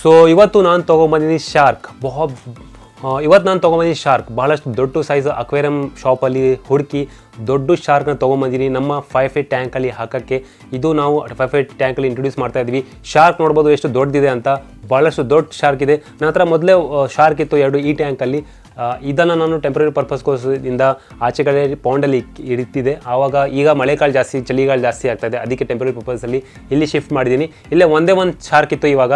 So ಇವತ್ತು ನಾನು ತೊಗೊಂಬಂದಿದ್ದೀನಿ shark ಬಹು ಇವತ್ತು ನಾನು ತೊಗೊಂಬಂದಿದ್ದೀನಿ ಶಾರ್ಕ್ ಬಹಳಷ್ಟು ದೊಡ್ಡ ಸೈಜ್ ಅಕ್ವೇರಿಯಂ ಶಾಪಲ್ಲಿ ಹುಡುಕಿ ದೊಡ್ಡ ಶಾರ್ಕ್ನ ತೊಗೊಂಬಂದಿನಿ. ನಮ್ಮ ಫೈವ್ ಫೀಟ್ ಟ್ಯಾಂಕಲ್ಲಿ ಹಾಕೋಕ್ಕೆ. ಇದು ನಾವು ಫೈವ್ ಫೀಟ್ ಟ್ಯಾಂಕಲ್ಲಿ ಇಂಟ್ರೊಡ್ಯೂಸ್ ಮಾಡ್ತಾ ಇದ್ವಿ. ಶಾರ್ಕ್ ನೋಡ್ಬೋದು ಎಷ್ಟು ದೊಡ್ಡದಿದೆ ಅಂತ. ಭಾಳಷ್ಟು ದೊಡ್ಡ ಶಾರ್ಕ್ ಇದೆ. ನನ್ನ ಮೊದಲೇ ಶಾರ್ಕ್ ಇತ್ತು ಎರಡು ಈ ಟ್ಯಾಂಕಲ್ಲಿ ಇದನ್ನು ನಾನು ಟೆಂಪ್ರರಿ ಪರ್ಪಸ್ಗೋಸ್ಕರದಿಂದ ಆಚೆ ಕಡೆ ಪೌಂಡಲ್ಲಿ ಇಡ್ತಿದೆ ಆವಾಗ ಈಗ ಮಳೆಗಾಲ ಜಾಸ್ತಿ, ಚಳಿಗಾಲ ಜಾಸ್ತಿ ಆಗ್ತಾಯಿದೆ ಅದಕ್ಕೆ ಟೆಂಪ್ರರಿ ಪರ್ಪಸಲ್ಲಿ ಇಲ್ಲಿ ಶಿಫ್ಟ್ ಮಾಡಿದ್ದೀನಿ. ಇಲ್ಲೇ ಒಂದೇ ಒಂದು ಶಾರ್ಕ್ ಇತ್ತು ಇವಾಗ.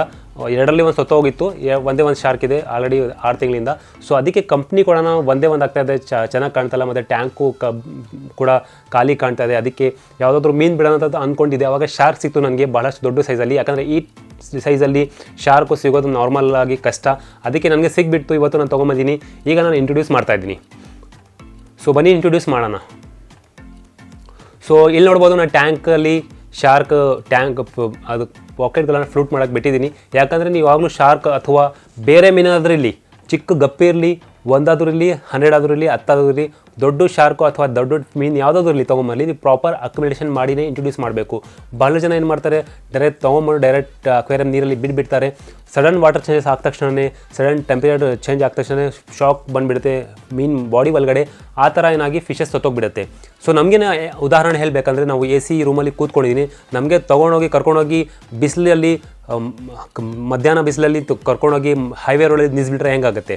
ಎರಡರಲ್ಲಿ ಒಂದು ಸತ್ತೋಗಿತ್ತು ಒಂದೇ ಒಂದು ಶಾರ್ಕ್ ಇದೆ ಆಲ್ರೆಡಿ ಆರು ತಿಂಗಳಿಂದ. ಸೊ ಅದಕ್ಕೆ ಕಂಪ್ನಿ ಕೂಡ ಒಂದೇ ಒಂದು ಆಗ್ತಾ ಇದೆ. ಚೆನ್ನಾಗಿ ಕಾಣ್ತಾಯಿಲ್ಲ ಮತ್ತು ಟ್ಯಾಂಕು ಕ ಕೂಡ ಖಾಲಿ ಕಾಣ್ತಾ ಅದಕ್ಕೆ ಯಾವುದಾದ್ರೂ ಮೀನು ಬಿಡೋಣ ಅಂತ ಅಂದ್ಕೊಂಡಿದ್ದೆ. ಆವಾಗ ಶಾರ್ಕ್ ಸಿಕ್ತು ನನಗೆ ಭಾಳಷ್ಟು ದೊಡ್ಡ ಸೈಜಲ್ಲಿ ಯಾಕಂದರೆ ಈ ಸೈಜಲ್ಲಿ ಶಾರ್ಕು ಸಿಗೋದು ನಾರ್ಮಲ್ ಆಗಿ ಕಷ್ಟ. ಅದಕ್ಕೆ ನನಗೆ ಸಿಕ್ಬಿಟ್ಟು ಇವತ್ತು ನಾನು ತೊಗೊಂಬಂದಿನಿ. ಈಗ ನಾನು ಇಂಟ್ರೊಡ್ಯೂಸ್ ಮಾಡ್ತಾ ಇದ್ದೀನಿ. ಸೊ ಬನ್ನಿ ಇಂಟ್ರೊಡ್ಯೂಸ್ ಮಾಡೋಣ. ಸೊ ಇಲ್ಲಿ ನೋಡ್ಬೋದು ನಾನು ಟ್ಯಾಂಕಲ್ಲಿ ಶಾರ್ಕ್ ಟ್ಯಾಂಕ್ ಅದು ಪಾಕೆಟ್ಗಳನ್ನು ಫ್ಲೂಟ್ ಮಾಡೋಕ್ಕೆ ಬಿಟ್ಟಿದ್ದೀನಿ. ಯಾಕಂದರೆ ನೀವು ಯಾವಾಗಲೂ ಶಾರ್ಕ್ ಅಥವಾ ಬೇರೆ ಮೀನಾದ್ರೂ ಇರಲಿ, ಚಿಕ್ಕ ಗಪ್ಪಿರಲಿ ಒಂದಾದ್ರೂ ಇರಲಿ, ಹನ್ನೆರಡಾದ್ರೂ ಇರಲಿ, ಹತ್ತಾದ್ರೂ ಇರಲಿ ದೊಡ್ಡ ಶಾರ್ಕು ಅಥವಾ ದೊಡ್ಡ ಮೀನು ಯಾವುದಾದ್ರು ಇರಲಿ ತೊಗೊಂಬಲ್ಲಿ ನೀವು ಪ್ರಾಪರ್ ಅಕ್ಯುಮಿಡೇಷನ್ ಮಾಡಿನೇ ಇಂಟ್ರೊಡ್ಯೂಸ್ ಮಾಡಬೇಕು. ಭಾಳ ಜನ ಏನು ಮಾಡ್ತಾರೆ ಡೈರೆಕ್ಟ್ ತೊಗೊಂಬಂದು ಡೈರೆಕ್ಟ್ ಅಕ್ವೇರಿಯಂ ನೀರಲ್ಲಿ ಬಿಟ್ಬಿಡ್ತಾರೆ ಸಡನ್ ವಾಟರ್ ಚೇಂಜಸ್ ಆದ ತಕ್ಷಣವೇ ಸಡನ್ ಟೆಂಪರೇಚರ್ ಚೇಂಜ್ ಆದ ತಕ್ಷಣ ಶಾಕ್ ಬಂದುಬಿಡುತ್ತೆ, ಮೀನ್ ಬಾಡಿ ಒಳಗಡೆ. ಆ ಥರ ಏನಾಗಿ ಫಿಶಸ್ ಸತ್ತೋಗ್ಬಿಡುತ್ತೆ. ಸೊ ನಮಗೆ ಉದಾಹರಣೆ ಹೇಳಬೇಕಂದ್ರೆ, ನಾವು ಎ ಸಿ ರೂಮಲ್ಲಿ ಕೂತ್ಕೊಂಡಿದ್ದೀನಿ ನಮಗೆ ತೊಗೊಂಡೋಗಿ, ಕರ್ಕೊಂಡೋಗಿ ಬಿಸಿಲಲ್ಲಿ ಮಧ್ಯಾಹ್ನ ಬಿಸಿಲಲ್ಲಿ ಕರ್ಕೊಂಡೋಗಿ ಹೈವೇ ರೋಡಲ್ಲಿ ನಿಲ್ಲಿಸ್ಬಿಟ್ರೆ ಹೆಂಗಾಗುತ್ತೆ?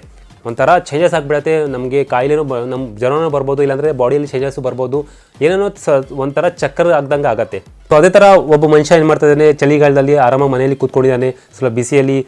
ಒಂಥರ ಚೇಂಜಸ್ ಆಗಿಬಿಡತ್ತೆ. ನಮಗೆ ಕಾಯಿಲೆನೂ ಬ ನಮ್ಮ ಜ್ವರನೂ ಬರ್ಬೋದು, ಇಲ್ಲಾಂದರೆ ಬಾಡಿಯಲ್ಲಿ ಚೇಂಜಸ್ಸು ಬರ್ಬೋದು. ಏನೇನೋ ಸ ಒಂಥರ ಚಕ್ಕರ್ ಆಗ್ದಂಗೆ ಆಗುತ್ತೆ. ಸೊ ಅದೇ ಥರ ಒಬ್ಬ ಮನುಷ್ಯ ಏನು ಮಾಡ್ತಾ ಇದ್ದಾನೆ, ಚಳಿಗಾಲದಲ್ಲಿ ಆರಾಮಾಗಿ ಮನೆಯಲ್ಲಿ ಕೂತ್ಕೊಂಡಿದ್ದಾನೆ. ಸ್ವಲ್ಪ ಬಿಸಿಯಲ್ಲಿ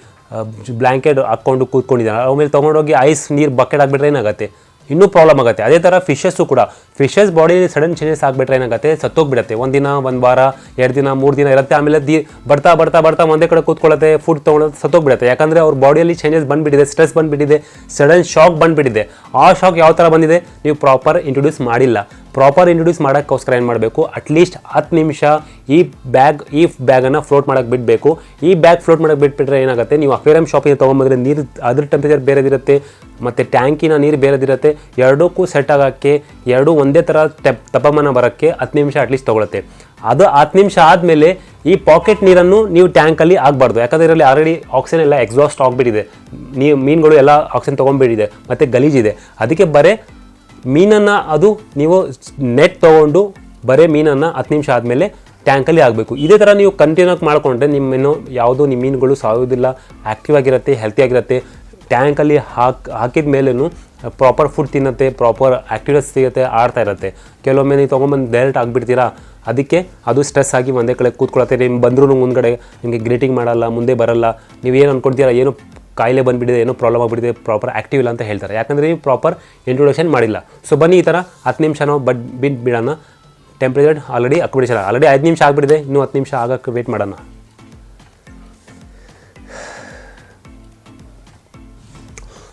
ಬ್ಲ್ಯಾಂಕೆಟ್ ಹಾಕ್ಕೊಂಡು ಕೂತ್ಕೊಂಡಿದ್ದಾನೆ. ಆಮೇಲೆ ತೊಗೊಂಡೋಗಿ ಐಸ್, ನೀರು ಬಕೆಟ್ ಆಗಿಬಿಟ್ರೆ ಏನಾಗುತ್ತೆ? ಇನ್ನೂ ಪ್ರಾಬ್ಲಮ್ ಆಗುತ್ತೆ. ಅದೇ ಥರ ಫಿಶಸ್ಸು ಕೂಡ. ಫಿಶಸ್ ಬಾಡಿಲಿ ಸಡನ್ ಚೇಂಜಸ್ ಆಗಿಬಿಟ್ರೆ ಏನಾಗುತ್ತೆ? ಸತ್ತೋಗ್ಬಿಡುತ್ತೆ. ಒಂದು ದಿನ, ಒಂದು ವಾರ, ಎರಡು ದಿನ, ಮೂರು ದಿನ ಇರುತ್ತೆ. ಆಮೇಲೆ ದಿ ಬರ್ತಾ ಬರ್ತಾ ಬರ್ತಾ ಒಂದೇ ಕಡೆ ಕೂತ್ಕೊಳ್ಳುತ್ತೆ ಫುಡ್ ತೊಗೊಳೋದು ಸತ್ತೋಗ್ಬಿಡುತ್ತೆ. ಯಾಕಂದರೆ ಅವ್ರ ಬಾಡಿಯಲ್ಲಿ ಚೇಂಜಸ್ ಬಂದುಬಿಟ್ಟಿದೆ ಸ್ಟ್ರೆಸ್ ಬಂದುಬಿಟ್ಟಿದೆ ಸಡನ್ ಶಾಕ್ ಬಂದುಬಿಟ್ಟಿದೆ. ಆ ಶಾಕ್ ಯಾವ ಥರ ಬಂದಿದೆ? ನೀವು ಪ್ರಾಪರ್ ಇಂಟ್ರೊಡ್ಯೂಸ್ ಮಾಡಿಲ್ಲ. ಪ್ರಾಪರ್ ಇಂಟ್ರೊಡ್ಯೂಸ್ ಮಾಡೋಕ್ಕೋಸ್ಕರ ಏನು ಮಾಡಬೇಕು? ಅಟ್ಲೀಸ್ಟ್ ಹತ್ತು ನಿಮಿಷ ಈ ಬ್ಯಾಗ್ ಈ ಬ್ಯಾಗನ್ನು ಫ್ಲೋಟ್ ಮಾಡೋಕ್ಕೆ ಬಿಡಬೇಕು. ಈ ಬ್ಯಾಗ್ ಫ್ಲೋಟ್ ಮಾಡೋಕ್ಕೆ ಬಿಟ್ಬಿಟ್ರೆ ಏನಾಗುತ್ತೆ? ನೀವು ಅಫೇರಮ್ ಶಾಪಿಂದ ತೊಗೊಂಬಂದ್ರೆ ನೀರು, ಅದ್ರ ಟೆಂಪ್ರೇಚರ್ ಬೇರೆದಿರುತ್ತೆ, ಮತ್ತು ಟ್ಯಾಂಕಿನ ನೀರು ಬೇರೆದಿರುತ್ತೆ. ಎರಡಕ್ಕೂ ಸೆಟ್ ಆಗೋಕ್ಕೆ, ಎರಡೂ ಒಂದೇ ಥರ ಟೆಪ್ ತಾಪಮಾನ ಬರೋಕ್ಕೆ ಹತ್ತು ನಿಮಿಷ ಅಟ್ಲೀಸ್ಟ್ ತೊಗೊಳುತ್ತೆ. ಅದು ಹತ್ತು ನಿಮಿಷ ಆದಮೇಲೆ ಈ ಪಾಕೆಟ್ ನೀರನ್ನು ನೀವು ಟ್ಯಾಂಕಲ್ಲಿ ಆಗಬಾರ್ದು ಯಾಕಂದರೆ ಇದರಲ್ಲಿ ಆಲ್ರೆಡಿ ಆಕ್ಸಿಜನ್ ಎಲ್ಲ ಎಕ್ಸಾಸ್ಟ್ ಆಗಿಬಿಟ್ಟಿದೆ. ನೀವು ಮೀನುಗಳು ಎಲ್ಲ ಆಕ್ಸಿಜನ್ ತೊಗೊಂಡ್ಬಿಟ್ಟಿದೆ, ಮತ್ತು ಗಲೀಜಿದೆ. ಅದಕ್ಕೆ ಬರೀ ಮೀನನ್ನು ಅದು ನೀವು ನೆಟ್ ತೊಗೊಂಡು ಬರೀ ಮೀನನ್ನು ಹತ್ತು ನಿಮಿಷ ಆದಮೇಲೆ ಟ್ಯಾಂಕಲ್ಲಿ ಆಗಬೇಕು ಇದೇ ಥರ ನೀವು ಕಂಟಿನ್ಯೂ ಮಾಡಿಕೊಂಡ್ರೆ ನಿಮ್ಮೇನು ಯಾವುದೂ ನಿಮ್ಮ ಮೀನುಗಳು ಸಾಯೋದಿಲ್ಲ ಆ್ಯಕ್ಟಿವ್ ಆಗಿರುತ್ತೆ ಹೆಲ್ತಿ ಆಗಿರುತ್ತೆ. ಟ್ಯಾಂಕಲ್ಲಿ ಹಾಕಿ, ಹಾಕಿದ ಮೇಲೂ ಪ್ರಾಪರ್ ಫುಡ್ ತಿನ್ನುತ್ತೆ ಪ್ರಾಪರ್ ಆ್ಯಕ್ಟಿವ್ನೆಸ್ ಸಿಗುತ್ತೆ, ಆಡ್ತಾ ಇರುತ್ತೆ. ಕೆಲವೊಮ್ಮೆ ನೀವು ತೊಗೊಂಬಂದು ಡೈರೆಕ್ಟ್ ಆಗಿಬಿಡ್ತೀರಾ ಅದಕ್ಕೆ ಅದು ಸ್ಟ್ರೆಸ್ ಆಗಿ ಒಂದೇ ಕಡೆ ಕೂತ್ಕೊಳತ್ತೆ. ನಿಮ್ಮ ಬಂದರೂ ಮುಂದ್ಗಡೆ ನಿಮಗೆ ಗ್ರೀಟಿಂಗ್ ಮಾಡಲ್ಲ, ಮುಂದೆ ಬರಲ್ಲ. ನೀವು ಏನು ಅಂದ್ಕೊಳ್ತೀರಾ ಏನು ಕಾಯಿಲೆ ಬಂದುಬಿಟ್ಟಿದೆ, ಏನೋ ಪ್ರಾಬ್ಲಮ್ ಆಗಿಬಿಟ್ಟಿದೆ ಪ್ರಾಪರ್ ಆ್ಯಕ್ಟಿವ್ ಇಲ್ಲ ಅಂತ ಹೇಳ್ತಾರೆ. ಯಾಕಂದರೆ ನೀವು ಪ್ರಾಪರ್ ಇಂಟ್ರೊಡಕ್ಷನ್ ಮಾಡಿಲ್ಲ. ಸೊ ಬನ್ನಿ ಈ ಥರ ಹತ್ತು ನಿಮಿಷ ನಾವು ಬಡ್ ಬಿಟ್ಟು ಬಿಡೋಣ. ಟೆಂಪ್ರೇಚರ್ ಆಲ್ರೆಡಿ ಅಕ್ಬಿಡಿಸಲ್ಲ ಆಲ್ರೆಡಿ ಐದು ನಿಮಿಷ ಆಗಿಬಿಟ್ಟಿದೆ, ಇನ್ನೂ ಹತ್ತು ನಿಮಿಷ ಆಗೋಕ್ಕೆ ವೇಟ್ ಮಾಡೋಣ.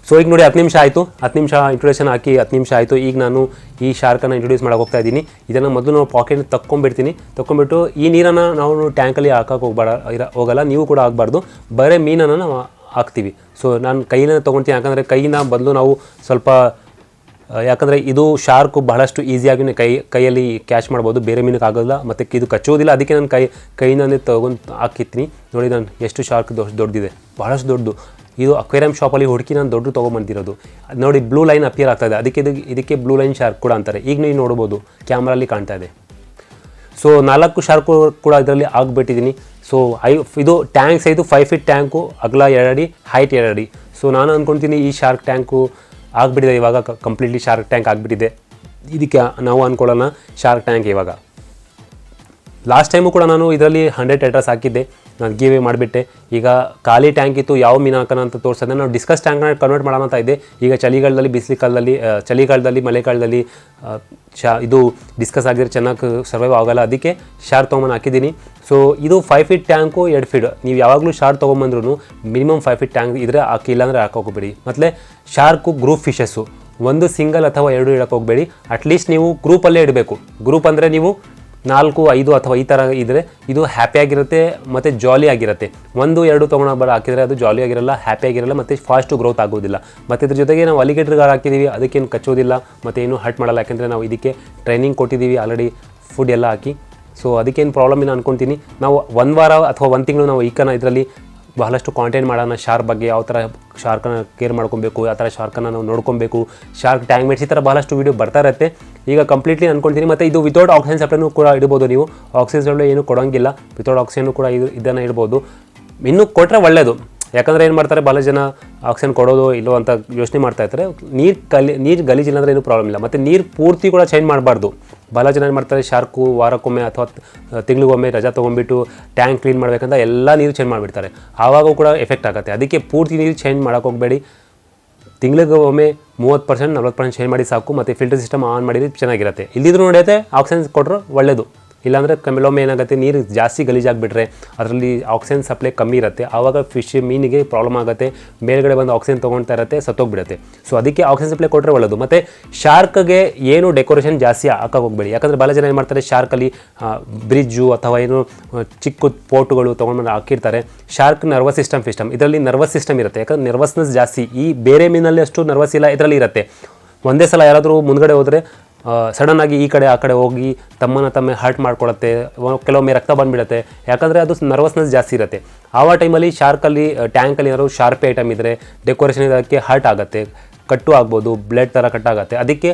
ಸೊ ಈಗ ನೋಡಿ ಹತ್ತು ನಿಮಿಷ ಆಯಿತು. ಹತ್ತು ನಿಮಿಷ ಇಂಟ್ರೊಡಕ್ಷನ್ ಹಾಕಿ ಹತ್ತು ನಿಮಿಷ ಆಯಿತು. ಈಗ ನಾನು ಈ ಶಾರ್ಕನ್ನು ಇಂಟ್ರೊಡ್ಯೂಸ್ ಮಾಡೋಕೆ ಹೋಗ್ತಾ ಇದ್ದೀನಿ. ಇದನ್ನು ಮೊದಲು ನಾವು ಪಾಕೆಟ್ ತಕ್ಕೊಂಬಿಡ್ತೀನಿ ತಕ್ಕೊಂಬಿಟ್ಟು ಈ ನೀರನ್ನು ನಾವು ಟ್ಯಾಂಕಲ್ಲಿ ಹಾಕೋಕೆ ಹೋಗ್ಬಾರ ಇರ, ಹೋಗಲ್ಲ. ನೀವು ಕೂಡ ಆಗಬಾರ್ದು ಬರೀ ಮೀನನ್ನು ನಾವು ಹಾಕ್ತೀವಿ. ಸೊ ನಾನು ಕೈನ ತೊಗೊಳ್ತೀನಿ ಯಾಕಂದರೆ ಕೈನ ಬದಲು ನಾವು ಸ್ವಲ್ಪ ಯಾಕಂದರೆ ಇದು ಶಾರ್ಕು ಬಹಳಷ್ಟು ಈಸಿಯಾಗಿ ಕೈ, ಕೈಯಲ್ಲಿ ಕ್ಯಾಚ್ ಮಾಡ್ಬೋದು. ಬೇರೆ ಮೀನಿಗೆ ಆಗೋಲ್ಲ ಮತ್ತು ಇದು ಕಚ್ಚೋದಿಲ್ಲ. ಅದಕ್ಕೆ ನಾನು ಕೈ ಕೈನೇ ತೊಗೊಂಡು ಹಾಕಿರ್ತೀನಿ. ನೋಡಿ ನಾನು ಎಷ್ಟು ಶಾರ್ಕ್ ದೊಡ್ಡ ದೊಡ್ಡದಿದೆ ಬಹಳಷ್ಟು ದೊಡ್ಡದು. ಇದು ಅಕ್ವೇರಿಯಂ ಶಾಪಲ್ಲಿ ಹುಡುಕಿ ನಾನು ದೊಡ್ಡ ತೊಗೊಂಬಂದಿರೋದು. ನೋಡಿ, ಬ್ಲೂ ಲೈನ್ ಅಪಿಯರ್ ಆಗ್ತಾ ಇದೆ. ಅದಕ್ಕೆ ಇದು, ಇದಕ್ಕೆ ಬ್ಲೂ ಲೈನ್ ಶಾರ್ಕ್ ಕೂಡ ಅಂತಾರೆ. ಈಗ ನೀವು ನೋಡ್ಬೋದು. ಕ್ಯಾಮ್ರಲ್ಲಿ ಕಾಣ್ತಾ ಇದೆ. ಸೊ ನಾಲ್ಕು ಶಾರ್ಕು ಕೂಡ ಇದರಲ್ಲಿ ಆಗಿಬಿಟ್ಟಿದ್ದೀನಿ. ಸೊ ಐ ಇದು ಟ್ಯಾಂಕ್ ಸೈದು ಫೈವ್ ಫೀಟ್ ಟ್ಯಾಂಕು ಅಗಲ ಎರಡಡಿ ಹೈಟ್ ಎರಡಡಿ ಸೊ ನಾನು ಅಂದ್ಕೊಳ್ತೀನಿ ಈ ಶಾರ್ಕ್ ಟ್ಯಾಂಕು ಆಗಿಬಿಟ್ಟಿದೆ ಇವಾಗ ಕಂಪ್ಲೀಟ್ಲಿ ಶಾರ್ಕ್ ಟ್ಯಾಂಕ್ ಆಗಿಬಿಟ್ಟಿದೆ. ಇದಕ್ಕೆ ನಾವು ಅಂದ್ಕೊಳ್ಳೋಣ ಶಾರ್ಕ್ ಟ್ಯಾಂಕ್ ಇವಾಗ. ಲಾಸ್ಟ್ ಟೈಮು ಕೂಡ ನಾನು ಇದರಲ್ಲಿ ಹಂಡ್ರೆಡ್ ಟೆಟ್ರಸ್ ಹಾಕಿದ್ದೆ. ನಾನು ಗಿವೇ ಮಾಡಿಬಿಟ್ಟೆ. ಈಗ ಖಾಲಿ ಟ್ಯಾಂಕ್ ಇತ್ತು, ಯಾವ ಮೀನು ಹಾಕೋಣ ಅಂತ ತೋರಿಸಿದೆ ನಾವು ಡಿಸ್ಕಸ್ ಟ್ಯಾಂಕ್ನ ಕನ್ವರ್ಟ್ ಮಾಡೋಣ ಅಂತ ಇದ್ದೆ. ಈಗ ಚಳಿಗಾಲದಲ್ಲಿ, ಬಿಸಿಲು ಕಾಲದಲ್ಲಿ ಚಳಿಗಾಲದಲ್ಲಿ ಮಳೆಗಾಲದಲ್ಲಿ ಶಾ, ಇದು ಡಿಸ್ಕಸ್ ಆಗಿದ್ರೆ ಚೆನ್ನಾಗಿ ಸರ್ವೈವ್ ಆಗೋಲ್ಲ. ಅದಕ್ಕೆ ಶಾರ್ಕ್ ತೊಗೊಂಬಂದು ಹಾಕಿದ್ದೀನಿ. ಸೊ ಇದು ಫೈವ್ ಫೀಟ್ ಟ್ಯಾಂಕು ಎರಡು ಫೀಟ್ ನೀವು ಯಾವಾಗಲೂ ಶಾರ್ ತೊಗೊಂಬಂದ್ರೂ ಮಿನಿಮಮ್ ಫೈವ್ ಫೀಟ್ ಟ್ಯಾಂಕ್ ಇದ್ರೆ ಹಾಕಿ, ಇಲ್ಲಾಂದರೆ ಹಾಕೋಬೇಡಿ ಮತ್ತು ಶಾರ್ಕು ಗ್ರೂಪ್ ಫಿಶಸ್ಸು ಒಂದು ಸಿಂಗಲ್ ಅಥವಾ ಎರಡು ಇಡೋಕ್ಕೆ ಹೋಗಬೇಡಿ. ಅಟ್ಲೀಸ್ಟ್ ನೀವು ಗ್ರೂಪಲ್ಲೇ ಇಡಬೇಕು. ಗ್ರೂಪ್ ಅಂದರೆ ನೀವು ನಾಲ್ಕು, ಐದು ಅಥವಾ ಈ ಥರ ಇದ್ದರೆ ಇದು ಹ್ಯಾಪಿಯಾಗಿರುತ್ತೆ ಮತ್ತು ಜಾಲಿ ಆಗಿರುತ್ತೆ. ಒಂದು, ಎರಡು ತೊಗೊಂಡು ಬರ ಹಾಕಿದರೆ ಅದು ಜಾಲಿ ಆಗಿರಲ್ಲ ಹ್ಯಾಪಿಯಾಗಿರಲ್ಲ ಮತ್ತು ಫಾಸ್ಟು ಗ್ರೋತ್ ಆಗೋದಿಲ್ಲ. ಮತ್ತು ಇದ್ರ ಜೊತೆಗೆ ನಾವು ಅಲಿಗೇಟರ್ಗಳು ಹಾಕಿದ್ದೀವಿ ಅದಕ್ಕೇನು ಕಚ್ಚೋದಿಲ್ಲ, ಮತ್ತು ಏನು ಹರ್ಟ್ ಮಾಡಲ್ಲ. ಯಾಕೆಂದರೆ ನಾವು ಇದಕ್ಕೆ ಟ್ರೈನಿಂಗ್ ಕೊಟ್ಟಿದ್ದೀವಿ ಆಲ್ರೆಡಿ ಫುಡ್ ಎಲ್ಲ ಹಾಕಿ. ಸೊ ಅದಕ್ಕೇನು ಪ್ರಾಬ್ಲಮ್ ಇಲ್ಲ ಅಂದ್ಕೊತೀನಿ ನಾವು ಒಂದು ವಾರ ಅಥವಾ ಒಂದು ತಿಂಗಳು ನಾವು ಈಕನ ಇದರಲ್ಲಿ ಬಹಳಷ್ಟು ಕಾಂಟೆಂಟ್ ಮಾಡೋಣ ಶಾರ್ಕ್ ಬಗ್ಗೆ ಯಾವ ಥರ ಶಾರ್ಕನ್ನ ಕೇರ್ ಮಾಡ್ಕೊಬೇಕು, ಯಾವ ಥರ ಶಾರ್ಕನ್ನು ನಾವು ನೋಡ್ಕೊಬೇಕು ಶಾರ್ಕ್ ಟ್ಯಾಂಕ್ ಮೇಟ್ಸ್ ಈ ಥರ ಬಹಳಷ್ಟು ವೀಡಿಯೋ ಬರ್ತಾ ಇರುತ್ತೆ. ಈಗ ಕಂಪ್ಲೀಟ್ಲಿ ಅಂದ್ಕೊಳ್ತೀನಿ ಮತ್ತು ಇದು ವಿತೌಟ್ ಆಕ್ಸಿಜನ್ ಸಪ್ಲೈನೂ ಕೂಡ ಇಡ್ಬೋದು ನೀವು. ಆಕ್ಸಿಜನ್ ಸಪ್ಲೈ ಏನು ಕೊಡೋಂಗಿಲ್ಲ ವಿತೌಟ್ ಆಕ್ಸಿಜನ್ ಕೂಡ ಇದು ಇದನ್ನು ಇಡ್ಬೋದು. ಇನ್ನೂ ಕೊಟ್ಟರೆ ಒಳ್ಳೆಯದು ಯಾಕಂದರೆ ಏನು ಮಾಡ್ತಾರೆ ಭಾಳ ಜನ ಆಕ್ಸಿಜನ್ ಕೊಡೋದು ಇಲ್ಲೋ ಅಂತ ಯೋಚನೆ ಮಾಡ್ತಾ ಇರ್ತಾರೆ. ನೀರು ಕಲಿ, ನೀರು ಗಲೀಜಿಲ್ಲ ಅಂದರೆ ಏನೂ ಪ್ರಾಬ್ಲಮ್ ಇಲ್ಲ. ಮತ್ತು ನೀರು ಪೂರ್ತಿ ಕೂಡ ಚೇಂಜ್ ಮಾಡಬಾರ್ದು. ಭಾಳ ಜನ ಏನು ಮಾಡ್ತಾರೆ, ಶಾರ್ಕು ವಾರಕ್ಕೊಮ್ಮೆ ಅಥವಾ ತಿಂಗಳಿಗೊಮ್ಮೆ ರಜಾ ತೊಗೊಂಡ್ಬಿಟ್ಟು ಟ್ಯಾಂಕ್ ಕ್ಲೀನ್ ಮಾಡಬೇಕಂತ ಎಲ್ಲ ನೀರು ಚೇಂಜ್ ಮಾಡಿಬಿಡ್ತಾರೆ. ಆವಾಗೂ ಕೂಡ ಎಫೆಕ್ಟ್ ಆಗುತ್ತೆ. ಅದಕ್ಕೆ ಪೂರ್ತಿ ನೀರು ಚೇಂಜ್ ಮಾಡೋಕೆ ಹೋಗಬೇಡಿ. ತಿಂಗಳಿಗೆ ಒಮ್ಮೆ ಮೂವತ್ತು ಪರ್ಸೆಂಟ್ ನಲ್ವತ್ತು ಪರ್ಸೆಂಟ್ ಚೇಂಜ್ ಮಾಡಿ ಸಾಕು. ಮತ್ತು ಫಿಲ್ಟರ್ ಸಿಸ್ಟಮ್ ಆನ್ ಮಾಡಿದ್ರೆ ಚೆನ್ನಾಗಿರುತ್ತೆ. ಇಲ್ಲಿದ್ರು ನಡೆಯುತ್ತೆ ಆಕ್ಸಿಜನ್ ಕೊಟ್ಟರು ಒಳ್ಳೆಯದು ಇಲ್ಲಾಂದರೆ ಕೆಲವೊಮ್ಮೆ ಏನಾಗುತ್ತೆ, ನೀರು ಜಾಸ್ತಿ ಗಲೀಜಾಗಿಬಿಟ್ರೆ ಅದರಲ್ಲಿ ಆಕ್ಸಿಜನ್ ಸಪ್ಲೈ ಕಮ್ಮಿ ಇರುತ್ತೆ. ಆವಾಗ ಫಿಶ್ ಮೀನಿಗೆ ಪ್ರಾಬ್ಲಮ್ ಆಗುತ್ತೆ, ಮೇಲ್ಗಡೆ ಬಂದು ಆಕ್ಸಿಜನ್ ತೊಗೊಳ್ತಾ ಇರುತ್ತೆ, ಸತ್ತೋಗ್ಬಿಡುತ್ತೆ. ಸೊ ಅದಕ್ಕೆ ಆಕ್ಸಿಜನ್ ಸಪ್ಲೈ ಕೊಟ್ಟರೆ ಒಳ್ಳೆಯದು ಮತ್ತು ಶಾರ್ಕ್ಗೆ ಏನು ಡೆಕೋರೇಷನ್ ಜಾಸ್ತಿ ಹಾಕಕ್ಕೆ ಹೋಗಬೇಡಿ ಯಾಕಂದರೆ ಭಾಳ ಜನ ಏನು ಮಾಡ್ತಾರೆ ಶಾರ್ಕಲ್ಲಿ ಬ್ರಿಡ್ಜು ಅಥವಾ ಏನು ಚಿಕ್ಕ ಪೋಟುಗಳು ತೊಗೊಂಡು ಹಾಕಿರ್ತಾರೆ. ಶಾರ್ಕ್ ನರ್ವಸ್ ಸಿಸ್ಟಮ್ ಸಿಸ್ಟಮ್ ಇದರಲ್ಲಿ ನರ್ವಸ್ ಸಿಸ್ಟಮ್ ಇರುತ್ತೆ. ಯಾಕಂದ್ರೆ ನರ್ವಸ್ನೆಸ್ ಜಾಸ್ತಿ. ಈ ಬೇರೆ ಮೀನಲ್ಲಿ ಅಷ್ಟು ನರ್ವಸ್ ಇಲ್ಲ, ಇದರಲ್ಲಿ ಇರುತ್ತೆ. ಒಂದೇ ಸಲ ಯಾರಾದರೂ ಮುಂದಗಡೆ ಹೋದರೆ ಸಡನ್ ಆಗಿ ಈ ಕಡೆ ಆ ಕಡೆ ಹೋಗಿ ತಮ್ಮನ್ನು ತಮ್ಮ ಹರ್ಟ್ ಮಾಡ್ಕೊಳತ್ತೆ ಕೆಲವೊಮ್ಮೆ ರಕ್ತ ಬಂದ್ಬಿಡುತ್ತೆ. ಯಾಕಂದರೆ ಅದು ನರ್ವಸ್ನೆಸ್ ಜಾಸ್ತಿ ಇರುತ್ತೆ. ಆವ ಟೈಮಲ್ಲಿ ಶಾರ್ಕಲ್ಲಿ ಟ್ಯಾಂಕಲ್ಲಿ ಏನಾದ್ರು ಶಾರ್ಪ್ ಐಟಮ್ ಇದ್ದರೆ ಡೆಕೋರೇಷನ್ ಇದಕ್ಕೆ ಹರ್ಟ್ ಆಗುತ್ತೆ. ಕಟ್ಟು ಆಗ್ಬೋದು ಬ್ಲಡ್ ಥರ ಕಟ್ ಆಗುತ್ತೆ. ಅದಕ್ಕೆ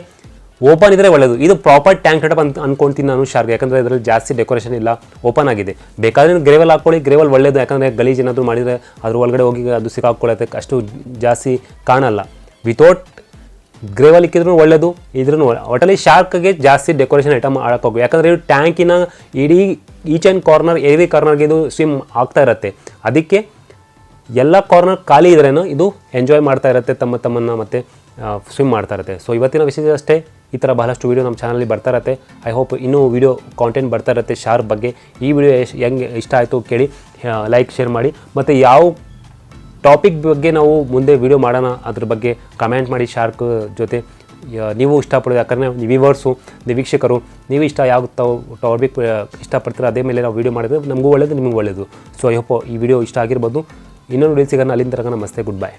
ಓಪನ್ ಇದ್ದರೆ ಒಳ್ಳೆಯದು ಇದು ಪ್ರಾಪರ್ ಟ್ಯಾಂಕ್ ಸೆಟಪ್ ಅಂತ ಅನ್ಕೊಂತೀನಿ ನಾನು ಶಾರ್ಕ್ ಯಾಕಂದರೆ ಇದರಲ್ಲಿ ಜಾಸ್ತಿ ಡೆಕೋರೇಷನ್ ಇಲ್ಲ ಓಪನ್ ಆಗಿದೆ. ಬೇಕಾದ್ರೆ ಗ್ರೇವಲ್ ಹಾಕ್ಕೊಳ್ಳಿ ಗ್ರೇವಲ್ ಒಳ್ಳೆಯದು ಯಾಕಂದರೆ ಗಲೀಜ್ ಏನಾದರೂ ಮಾಡಿದರೆ ಅದ್ರ ಒಳಗಡೆ ಹೋಗಿ ಅದು ಸಿಕ್ಕಾಕೊಳ್ಳುತ್ತೆ ಅಷ್ಟು ಜಾಸ್ತಿ ಕಾಣಲ್ಲ. ವಿತೌಟ್ ಗ್ರೇವಲ್ ಇಕ್ಕಿದ್ರು ಒಳ್ಳೇದು ಇದ್ರೂ ಒಟ್ಟಲ್ಲಿ ಶಾರ್ಕ್ಗೆ ಜಾಸ್ತಿ ಡೆಕೋರೇಷನ್ ಐಟಮ್ ಹೋಗು ಯಾಕಂದರೆ ಇದು ಟ್ಯಾಂಕಿನ ಇಡೀ ಈಚ್ ಆ್ಯಂಡ್ ಕಾರ್ನರ್ ಎವ್ರಿ ಕಾರ್ನರ್ಗೆ ಇದು ಸ್ವಿಮ್ ಆಗ್ತಾ ಇರುತ್ತೆ. ಅದಕ್ಕೆ ಎಲ್ಲ ಕಾರ್ನರ್ ಖಾಲಿ ಇದ್ರೇನು ಇದು ಎಂಜಾಯ್ ಮಾಡ್ತಾ ಇರುತ್ತೆ ತಮ್ಮ ತಮ್ಮನ್ನು ಮತ್ತೆ ಸ್ವಿಮ್ ಮಾಡ್ತಾ ಇರುತ್ತೆ. ಸೊ ಇವತ್ತಿನ ವಿಷಯ ಅಷ್ಟೇ. ಈ ಥರ ಬಹಳಷ್ಟು ವೀಡಿಯೋ ನಮ್ಮ ಚಾನಲ್ಲಿ ಬರ್ತಾ ಇರುತ್ತೆ. ಐ ಹೋಪ್ ಇನ್ನೂ ವೀಡಿಯೋ ಕಾಂಟೆಂಟ್ ಬರ್ತಾ ಇರುತ್ತೆ. ಶಾರ್ಕ್ ಬಗ್ಗೆ ಈ ವಿಡಿಯೋ ಹೆಂಗೆ ಇಷ್ಟ ಆಯಿತು ಕೇಳಿ ಲೈಕ್ ಶೇರ್ ಮಾಡಿ. ಮತ್ತು ಯಾವ ಟಾಪಿಕ್ ಬಗ್ಗೆ ನಾವು ಮುಂದೆ ವಿಡಿಯೋ ಮಾಡೋಣ. ಅದ್ರ ಬಗ್ಗೆ ಕಮೆಂಟ್ ಮಾಡಿ ಶಾರ್ಕ್ ಜೊತೆ. ನೀವು ಇಷ್ಟಪಡೋದು, ಯಾಕಂದರೆ ವಿವರ್ಸು ವೀಕ್ಷಕರು, ನೀವು ಇಷ್ಟ ಯಾವ ಟಾಪಿಕ್ ಇಷ್ಟಪಡ್ತೀರ, ಅದೇ ಮೇಲೆ ನಾವು ವೀಡಿಯೋ ಮಾಡಿದ್ರೆ ನಮಗೂ ಒಳ್ಳೆಯದು ನಿಮಗೂ ಒಳ್ಳೆಯದು ಸೊ ಐ ಹೋಪ್ ಈ ವಿಡಿಯೋ ಇಷ್ಟ ಆಗಿರ್ಬೋದು. ಇನ್ನೊಂದು ವಿಡಿಯೋ ಸಿಗೋಣ. ಅಲ್ಲಿಂದ ತನಕ ನಮಸ್ತೆ ಗುಡ್ ಬೈ